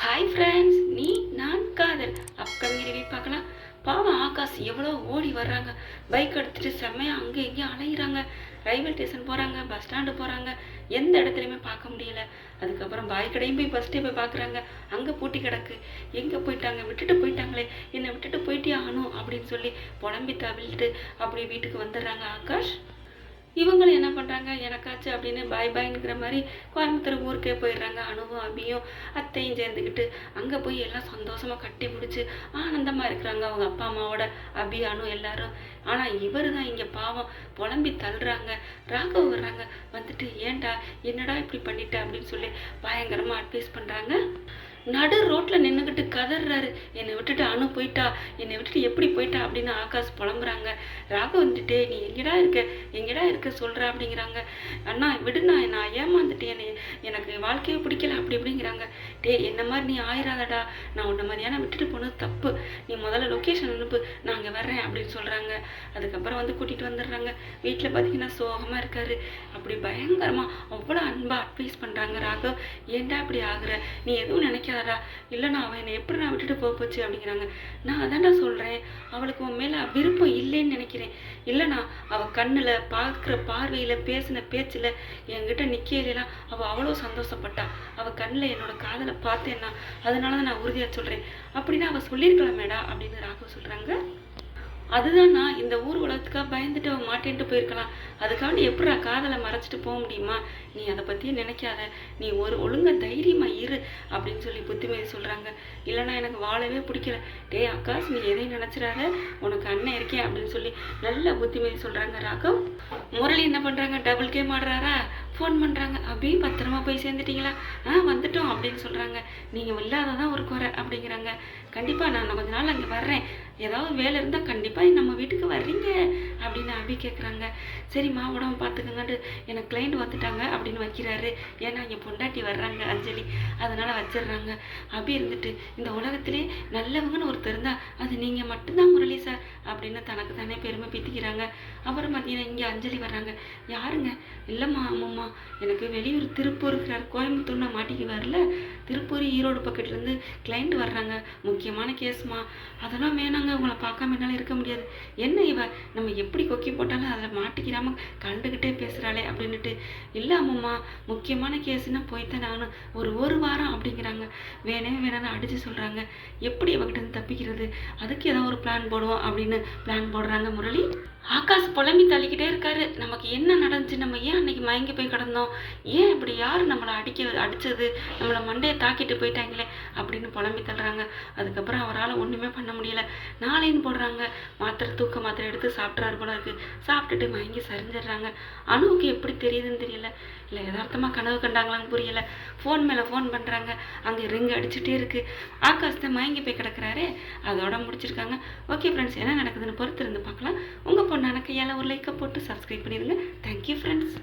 Hi friends நீ நான் காதல். அப்கமிங் ரிவ்யூ பார்க்கலாம். பாவம் ஆகாஷ் எவ்வளோ ஓடி வர்றாங்க. பைக் எடுத்துட்டு செம்மையாக அங்கே இங்கேயும் அலையிறாங்க. ரயில்வே ஸ்டேஷன் போகிறாங்க பஸ் ஸ்டாண்டு போகிறாங்க எந்த இடத்துலையுமே பார்க்க முடியல. அதுக்கப்புறம் பாய் கடையும் போய் ஃபஸ்ட்டே போய் பார்க்குறாங்க. அங்கே பூட்டி கிடக்கு. எங்கே போயிட்டாங்க? விட்டுட்டு போயிட்டாங்களே. என்னை விட்டுட்டு போயிட்டே ஆகணும் அப்படின்னு சொல்லி புலம்பி தவிழ்ட்டு அப்படியே வீட்டுக்கு வந்துடுறாங்க ஆகாஷ். இவங்களும் என்ன பண்ணுறாங்க எனக்காச்சு அப்படின்னு பாய் பாய்ங்கிற மாதிரி கோயம்புத்தூர் ஊருக்கே போயிடுறாங்க. அனுவும் அபியும் அத்தையும் சேர்ந்துக்கிட்டு அங்கே போய் எல்லாம் சந்தோஷமாக கட்டி பிடிச்சி ஆனந்தமாக இருக்கிறாங்க. அவங்க அப்பா அம்மாவோட அபி அனு எல்லாரும். ஆனால் இவர் தான் இங்கே பாவம். புலம்பி தள்ளுறாங்க. ராகவ் வர்றாங்க. வந்துட்டு ஏன்டா? என்னடா இப்படி பண்ணிட்ட? அப்படின்னு சொல்லி பயங்கரமாக அட்வைஸ் பண்ணுறாங்க நடு ரோட்டில் நின்றுக்கிட்டு கதறாரு என்னை விட்டுட்டு அனு போயிட்டா? என்னை விட்டுட்டு எப்படி போயிட்டா அப்படின்னு ஆகாஷ் புலம்புறாங்க. ராகவ் வந்துட்டு நீ எங்கடா இருக்க? எங்கடா இருக்க சொல்கிற அப்படிங்கிறாங்க. அண்ணா விடுண்ணா நான் ஏமாந்துட்டேன். என்னை எனக்கு வாழ்க்கையே பிடிக்கல. அப்படி இப்படிங்கிறாங்க. டேய் என்ன மாதிரி நீ ஆயிராதடா. நான் உன்ன மாதிரியான விட்டுட்டு போனது தப்பு. நீ முதல்ல லொக்கேஷன் அனுப்பு. நான் அங்கே வர்றேன் அப்படின்னு சொல்கிறாங்க அதுக்கப்புறம் வந்து கூட்டிகிட்டு வந்துடுறாங்க. வீட்டில் பார்த்தீங்கன்னா சோகமாக இருக்காரு. அப்படி பயங்கரமாக அவ்வளோ அன்பாக அட்வைஸ் பண்ணுறாங்க ராகவ். ஏன்டா இப்படி ஆகுற? நீ எதுவும் நினைக்காதடா இல்லைண்ணா அவன் என்னை எப்படி நான் விட்டுட்டு போக போச்சு அப்படிங்கிறாங்க. நான் அதான்டா சொல்கிறேன் அவளுக்கு உன் மேலே விருப்பம் இல்லைன்னு நினைக்கிறேன். இல்லைண்ணா அவள் கண்ணில் பார்க்குற பார்வையில் பேசின பேச்சில் என்கிட்ட நிற்கலாம் அவள் அவ்வளோ சந்தோஷப்பட்டா. அவள் கண்ணில் என்னோட காதலை பார்த்தேன்னா அதனால தான் நான் உறுதியாக சொல்கிறேன் அப்படின்னா அவள் சொல்லியிருக்கலாமேடா அப்படின்னு ராகவ் சொல்கிறாங்க அதுதான்னா இந்த ஊர் உலகத்துக்காக பயந்துட்டு அவன் மாட்டேன்ட்டு போயிருக்கலாம். அதுக்காண்டி எப்படிடா காதலை மறைச்சிட்டு போக முடியுமா? நீ அதை பற்றியே நினைக்காத. நீ ஒரு ஒழுங்கா தைரியமாக இரு அப்படின்னு சொல்லி புத்திமதி சொல்கிறாங்க இல்லைனா எனக்கு வாழவே பிடிக்கல. டேய் அக்காஸ் நீ எதையும் நினச்சிடாத. உனக்கு அண்ணன் இருக்கேன் அப்படின்னு சொல்லி நல்ல புத்திமதி சொல்கிறாங்க ராகவ். முரளி என்ன பண்ணுறாங்க டபுள் கேம் ஆடுறாரா ஃபோன் பண்ணுறாங்க அப்படியே பத்திரமா போய் சேர்ந்துட்டீங்களா? ஆ வந்துட்டோம் அப்படின்னு சொல்கிறாங்க நீங்கள் இல்லாததான் ஒரு குறை அப்படிங்கிறாங்க. கண்டிப்பாக நான் கொஞ்ச நாள் அங்கே வர்றேன். ஏதாவது வேலை இருந்தால் கண்டிப்பாக நம்ம வீட்டுக்கு வர்றீங்க அப்படின்னு அபி கேட்குறாங்க சரிம்மா உடம்பு பார்த்துக்கங்கன்ட்டு எனக்கு கிளைண்ட் வந்துட்டாங்க அப்படின்னு வைக்கிறாரு. ஏன்னா இங்கே பொண்டாட்டி வர்றாங்க அஞ்சலி. அதனால் வச்சிடுறாங்க. அபி இருந்துட்டு இந்த உலகத்திலே நல்லவங்கன்னு ஒருத்தர் இருந்தால் அது நீங்கள் மட்டும்தான் முரளி சார் அப்படின்னு தனக்கு தானே பெருமை பீத்திக்கிறாங்க. அப்புறம் பார்த்தீங்கன்னா இங்கே அஞ்சலி வர்றாங்க. யாருங்க? இல்லைம்மா அம்மம்மா. எனக்கு வெளியூர் திருப்பூர் இருக்கிறார் கோயம்புத்தூர் நான் மாட்டிக்கு வரல. திருப்பூர் ஈரோடு பக்கத்துலேருந்து கிளைண்ட் வர்றாங்க. முக்கியமான கேஸ்மா அதெல்லாம் வேணாங்க. உங்களை பார்க்காம என்னால் இருக்க முடியாது. என்ன இவ? நம்ம எப்படி கொக்கி போட்டாலும் அதில் மாட்டிக்கிறாம கண்டுக்கிட்டே பேசுகிறாளே அப்படின்னுட்டு. இல்லை அம்மம்மா முக்கியமான கேஸ்னா போய்த்தான் நானும் ஒரு ஒரு வாரம் அப்படிங்கிறாங்க. வேணவே வேணான்னு அடித்து சொல்கிறாங்க எப்படி இவகிட்ட இருந்து தப்பிக்கிறது? அதுக்கு ஏதோ ஒரு பிளான் போடுவோம் அப்படின்னு பிளான் போடுறாங்க முரளி. ஆகாஷ் புலம்பி தள்ளிக்கிட்டே இருக்காரு. நமக்கு என்ன நடந்துச்சு? நம்ம ஏன் அன்னைக்கு மயங்கி போய் கிடந்தோம். ஏன் இப்படி யார் நம்மளை அடிக்க அடித்தது நம்மளை மண்டையை தாக்கிட்டு போயிட்டாங்களே அப்படின்னு புலம்பி தள்ளுறாங்க. அதுக்கப்புறம் அவரால் ஒன்றுமே பண்ண முடியல. நாளைன்னு போடுறாங்க. மாத்திரை தூக்க மாத்திரை எடுத்து சாப்பிட்றாரு போல இருக்கு. சாப்பிட்டுட்டு மயங்கி சரிஞ்சிடுறாங்க. அணுவுக்கு எப்படி தெரியுதுன்னு தெரியல. இல்லை யதார்த்தமாக கனவு கண்டாங்களான்னு புரியல. ஃபோன் மேலே ஃபோன் பண்ணுறாங்க அங்கே ரிங் அடிச்சுட்டே இருக்கு. ஆகாசத்தை மயங்கி போய் கிடக்குறாரு. அதோட முடிச்சிருக்காங்க. ஓகே ஃப்ரெண்ட்ஸ் என்ன நடக்குதுன்னு பொறுத்து இருந்து பார்க்கலாம். உங்கள் பொண்ணான கையால் ஒரு லைக்கை போட்டு சப்ஸ்கிரைப் பண்ணிடுங்க. Thank you friends